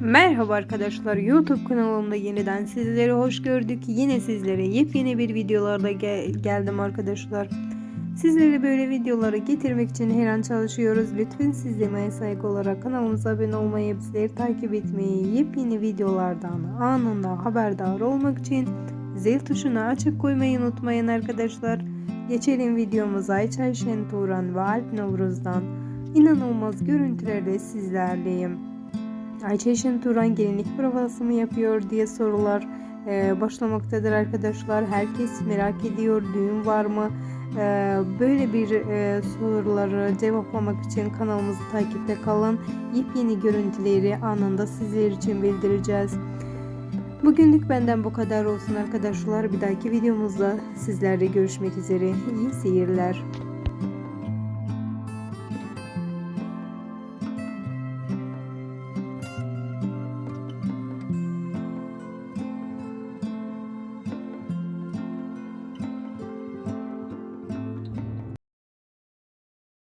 Merhaba arkadaşlar YouTube kanalımda yeniden sizleri hoş gördük. Yine sizlere yepyeni bir videolarda gel- geldim arkadaşlar. Sizlere böyle videoları getirmek için her an çalışıyoruz. Lütfen siz de emeğe saygı olarak kanalımıza abone olmayı, bizleri takip etmeyi, yepyeni videolardan anında haberdar olmak için zil tuşuna açık koymayı unutmayın arkadaşlar. Geçelim videomuza Ayça Şen Turan ve Alp Novruz'dan inanılmaz görüntülerle sizlerleyim. Ayça Şen Turan gelinlik provası mı yapıyor diye sorular e, başlamaktadır arkadaşlar. Herkes merak ediyor düğün var mı? E, böyle bir e, soruları cevaplamak için kanalımızı takipte kalın. Yepyeni görüntüleri anında sizler için bildireceğiz. Bugünlük benden bu kadar olsun arkadaşlar. Bir dahaki videomuzda sizlerle görüşmek üzere. İyi seyirler.